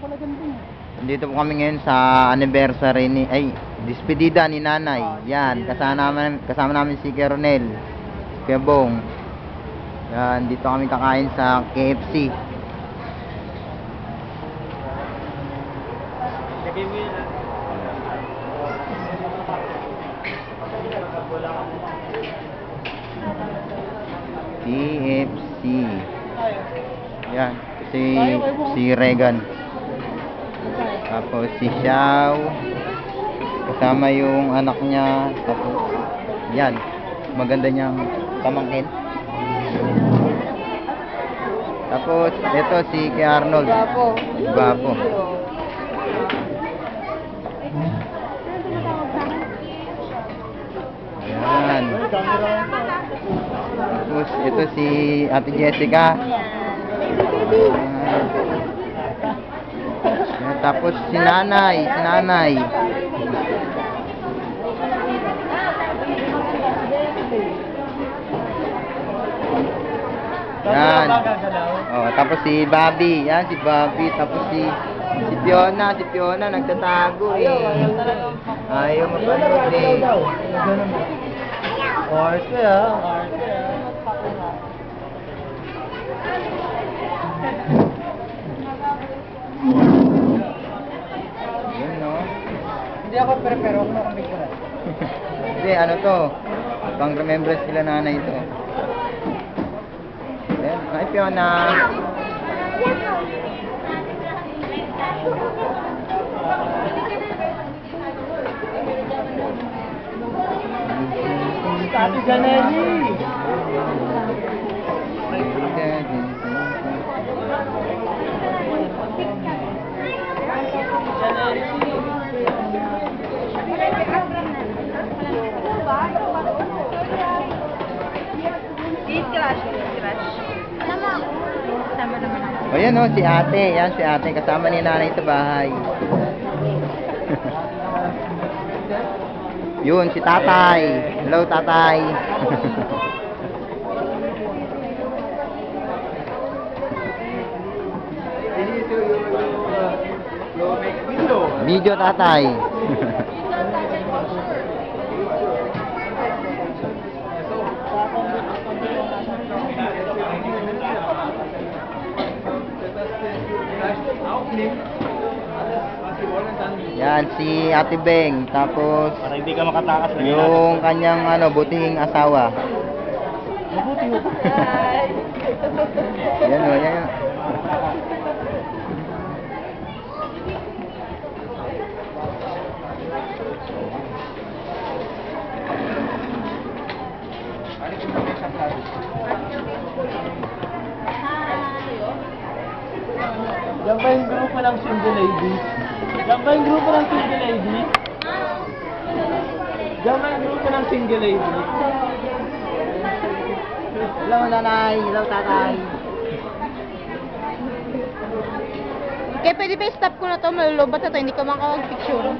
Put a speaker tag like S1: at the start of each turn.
S1: pala ganun.
S2: Dito po kami ngayon sa anniversary ni ay despedida ni Nanay. Yan, kasama namin kasama namin si Kernel. Kuya Bong. Yan, dito kami kakain sa KFC.
S1: Lagay mo yun.
S2: KFC. Yan, si si Regan. Tapos si Xiao. Kasama yung anak niya. Tapos, yan. Maganda niyang pamangkin. Tapos, ito si kay Arnold.
S1: Gwapo.
S2: Gwapo. Yan. Tapos, ito si Ate Jessica. Yan. Tapos si nanay, si nanay. Yan. Oh, tapos si Bobby, yan si Bobby, tapos si si Fiona, si Fiona nagtatago eh. Ayaw mapanood eh.
S1: Arte ah. Arte ah.
S2: Yun no.
S1: Hindi ako pero ako na kami na.
S2: Hindi, ano to? Pang remembrance sila nanay ito. Ayan, hi Fiona.
S1: Sabi ka na.
S3: Eat crush, eat crush. Sama ako. Naman ako.
S2: O yan o, si ate. Yan si ate. Kasama ni nanay sa bahay. Yun, si tatay. Hello, tatay. Video, tatay. Yan, si Ate Beng. Tapos,
S1: Para hindi ka makatakas na
S2: yung kanyang ano, butihing asawa.
S1: Mabuti mo.
S2: Yan o, yan.
S1: Yan ba yung grupo ng single lady? Yan ba yung grupo ng single lady? Yan ba yung grupo ng single lady?
S2: Hello, nanay. Hello, tatay.
S3: Okay, pwede ba i-stop ko na to? Malulobat na to, hindi ko makakapag-picture.